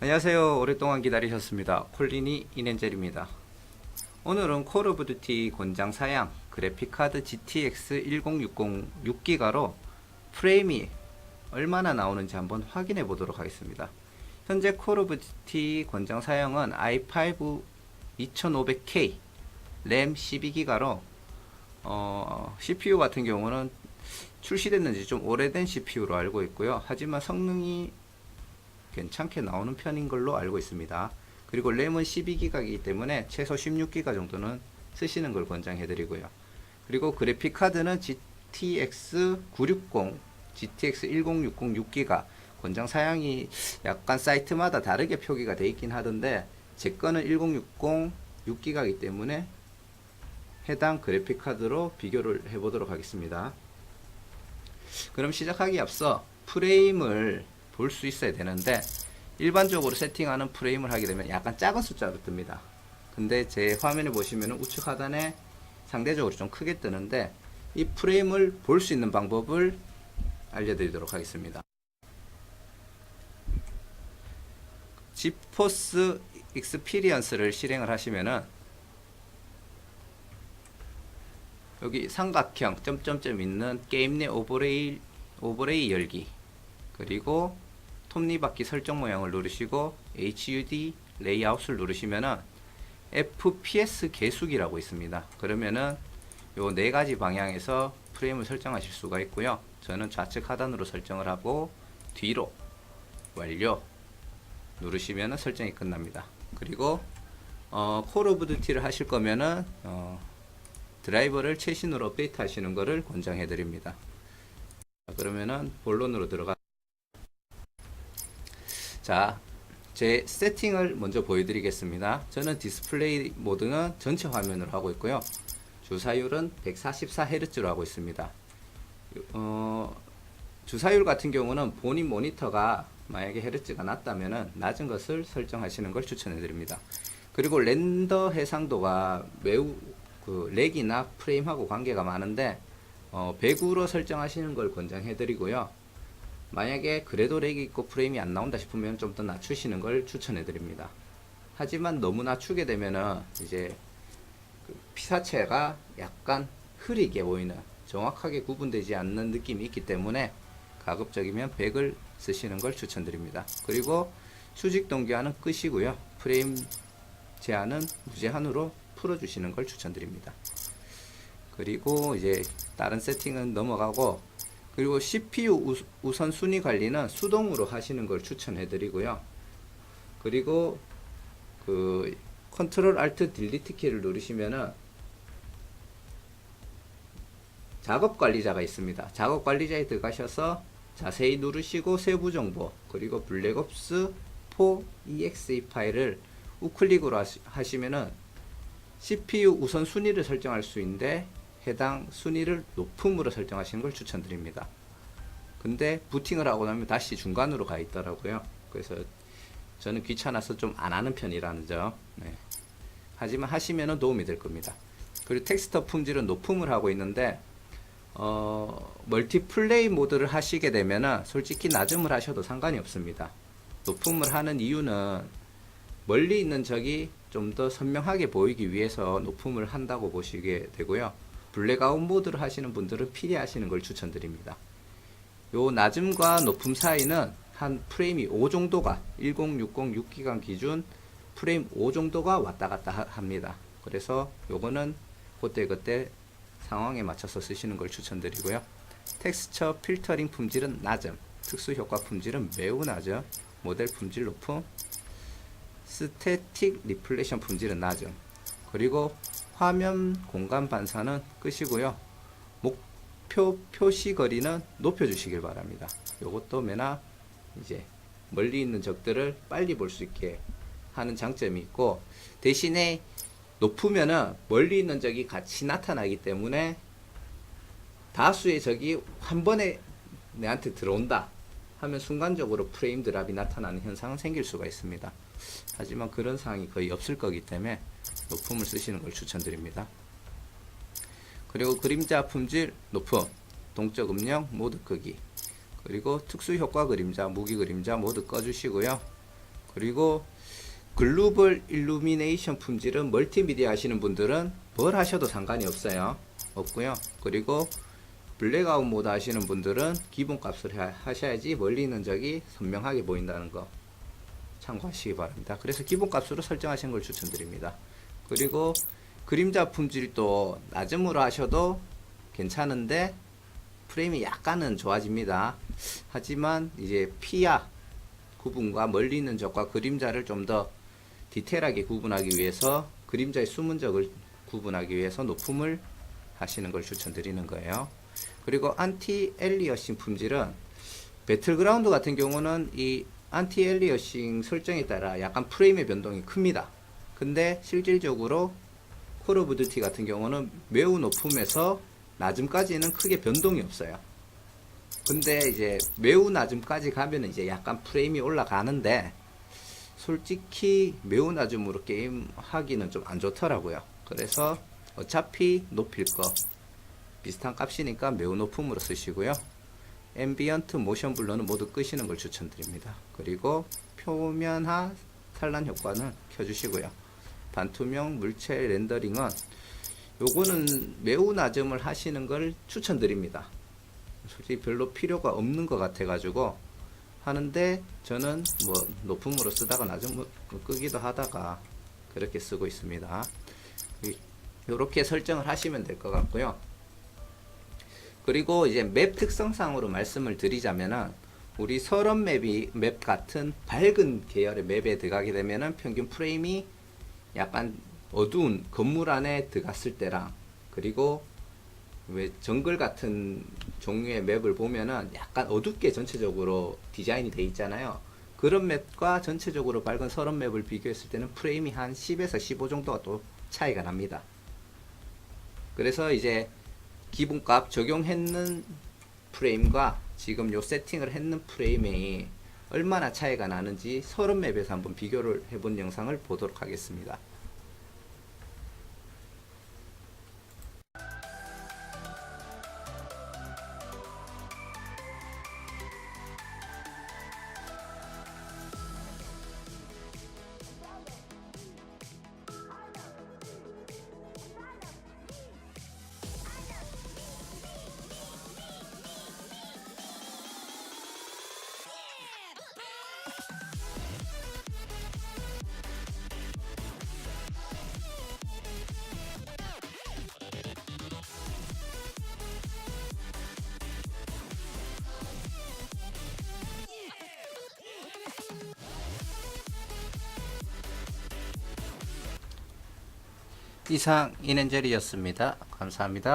안녕하세요. 오랫동안 기다리셨습니다. 콜리니 이넨젤입니다. 오늘은 콜 오브 듀티 권장 사양 그래픽카드 GTX 1060 6기가로 프레임이 얼마나 나오는지 한번 확인해 보도록 하겠습니다. 현재 콜 오브 듀티 권장 사양은 i5 2500K 램 12기가로 어, CPU 같은 경우는 출시됐는지 좀 오래된 CPU로 알고 있고요. 하지만 성능이 괜찮게 나오는 편인 걸로 알고 있습니다. 그리고 램은 12기가이기 때문에 최소 16기가 정도는 쓰시는 걸 권장해 드리고요. 그리고 그래픽 카드는 GTX 960, GTX 1060 6기가 권장 사양이 약간 사이트마다 다르게 표기가 돼 있긴 하던데 제 거는 1060 6기가이기 때문에 해당 그래픽 카드로 비교를 해 보도록 하겠습니다. 그럼 시작하기 앞서 프레임을 볼 수 있어야 되는데 일반적으로 세팅하는 프레임을 하게 되면 약간 작은 숫자로 뜹니다. 근데 제 화면에 보시면 우측 하단에 상대적으로 좀 크게 뜨는데 이 프레임을 볼 수 있는 방법을 알려드리도록 하겠습니다. 지포스 익스피리언스를 실행을 하시면은 여기 삼각형 점점점 있는 게임 내 오버레이 오버레이 열기 그리고 톱니바퀴 설정 모양을 누르시고 HUD 레이아웃을 누르시면은 FPS 계수기라고 있습니다. 그러면은 요 네 가지 방향에서 프레임을 설정하실 수가 있고요. 저는 좌측 하단으로 설정을 하고 뒤로 완료 누르시면은 설정이 끝납니다. 그리고 어, 콜 오브 듀티를 하실 거면은 어, 드라이버를 최신으로 업데이트 하시는 것을 권장해 드립니다. 그러면은 본론으로 들어가 자, 제 세팅을 먼저 보여드리겠습니다. 저는 디스플레이 모드는 전체 화면으로 하고 있고요. 주사율은 144Hz로 하고 있습니다. 어, 주사율 같은 경우는 본인 모니터가 만약에 헤르츠가 낮다면 낮은 것을 설정하시는 걸 추천해 드립니다. 그리고 렌더 해상도가 매우 그 렉이나 프레임하고 관계가 많은데 어, 100으로 설정하시는 걸 권장해 드리고요. 만약에 그래도 렉이 있고 프레임이 안 나온다 싶으면 좀 더 낮추시는 걸 추천해 드립니다. 하지만 너무 낮추게 되면은 이제 그 피사체가 약간 흐리게 보이는 정확하게 구분되지 않는 느낌이 있기 때문에 가급적이면 100을 쓰시는 걸 추천드립니다. 그리고 수직 동기화는 끄시고요. 프레임 제한은 무제한으로 풀어주시는 걸 추천드립니다. 그리고 이제 다른 세팅은 넘어가고 그리고 CPU 우선 순위 관리는 수동으로 하시는 걸 추천해 드리고요. 그리고 그 컨트롤 알트 딜리트 키를 누르시면은 작업 관리자가 있습니다. 작업 관리자에 들어가셔서 자세히 누르시고 세부 정보 그리고 블랙옵스 4 exe 파일을 우클릭으로 하시, 하시면은 CPU 우선 순위를 설정할 수 있는데 해당 순위를 높음으로 설정하시는 걸 추천드립니다. 근데 부팅을 하고 나면 다시 중간으로 가 있더라고요. 그래서 저는 귀찮아서 좀 안 하는 편이라는 점. 네. 하지만 하시면 도움이 될 겁니다. 그리고 텍스터 품질은 높음을 하고 있는데 어, 멀티플레이 모드를 하시게 되면은 솔직히 낮음을 하셔도 상관이 없습니다. 높음을 하는 이유는 멀리 있는 적이 좀 더 선명하게 보이기 위해서 높음을 한다고 보시게 되고요. 블랙아웃 모드를 하시는 분들은 필히 하시는 걸 추천드립니다. 요 낮음과 높음 사이는 한 프레임이 5 정도가 1060 6기간 기준 프레임 5 정도가 왔다 갔다 하- 합니다. 그래서 요거는 그때 그때 상황에 맞춰서 쓰시는 걸 추천드리고요. 텍스처 필터링 품질은 낮음, 특수 효과 품질은 매우 낮음, 모델 품질 높음, 스태틱 리플레이션 품질은 낮음. 그리고 화면 공간 반사는 끄시고요. 목표 표시 거리는 높여 주시길 바랍니다. 요것도 매나 이제 멀리 있는 적들을 빨리 볼 수 있게 하는 장점이 있고 대신에 높으면은 멀리 있는 적이 같이 나타나기 때문에 다수의 적이 한 번에 내한테 들어온다 하면 순간적으로 프레임 드랍이 나타나는 현상은 생길 수가 있습니다. 하지만 그런 상황이 거의 없을 거기 때문에 높음을 쓰시는 걸 추천드립니다. 그리고 그림자 품질 높음, 동적 음영 모드 끄기, 그리고 특수 효과 그림자, 무기 그림자 모두 꺼주시고요. 그리고 글로벌 일루미네이션 품질은 멀티미디어 하시는 분들은 뭘 하셔도 상관이 없어요. 없고요. 그리고 블랙아웃 모드 하시는 분들은 기본 값을 하- 하셔야지 멀리 있는 적이 선명하게 보인다는 거 참고하시기 바랍니다. 그래서 기본 값으로 설정하시는 걸 추천드립니다. 그리고 그림자 품질도 낮음으로 하셔도 괜찮은데 프레임이 약간은 좋아집니다. 하지만 이제 피아 구분과 멀리 있는 적과 그림자를 좀 더 디테일하게 구분하기 위해서 그림자의 숨은 적을 구분하기 위해서 높음을 하시는 걸 추천드리는 거예요. 그리고 안티 엘리어싱 품질은 배틀그라운드 같은 경우는 이 안티 엘리어싱 설정에 따라 약간 프레임의 변동이 큽니다. 근데 실질적으로 콜 오브 듀티 같은 경우는 매우 높음에서 낮음까지는 크게 변동이 없어요. 근데 이제 매우 낮음까지 가면 이제 약간 프레임이 올라가는데 솔직히 매우 낮음으로 게임 하기는 좀 안 좋더라고요. 그래서 어차피 높일 거 비슷한 값이니까 매우 높음으로 쓰시고요. 앰비언트 모션 블러는 모두 끄시는 걸 추천드립니다. 그리고 표면화 산란 효과는 켜주시고요. 반투명 물체 렌더링은 요거는 매우 낮음을 하시는 걸 추천드립니다. 솔직히 별로 필요가 없는 것 같아 가지고 하는데 저는 뭐 높음으로 쓰다가 낮음으로 끄기도 하다가 그렇게 쓰고 있습니다. 이렇게 설정을 하시면 될 것 같고요. 그리고 이제 맵 특성상으로 말씀을 드리자면은 우리 서런 맵이 맵 같은 밝은 계열의 맵에 들어가게 되면은 평균 프레임이 약간 어두운 건물 안에 들어갔을 때랑 그리고 왜 정글 같은 종류의 맵을 보면은 약간 어둡게 전체적으로 디자인이 돼 있잖아요. 그런 맵과 전체적으로 밝은 서런 맵을 비교했을 때는 프레임이 한 10에서 15 정도가 또 차이가 납니다. 그래서 이제 기본값 적용했는 프레임과 지금 요 세팅을 했는 프레임이 얼마나 차이가 나는지 서른 맵에서 한번 비교를 해본 영상을 보도록 하겠습니다. 이상 이넨젤이었습니다. 감사합니다.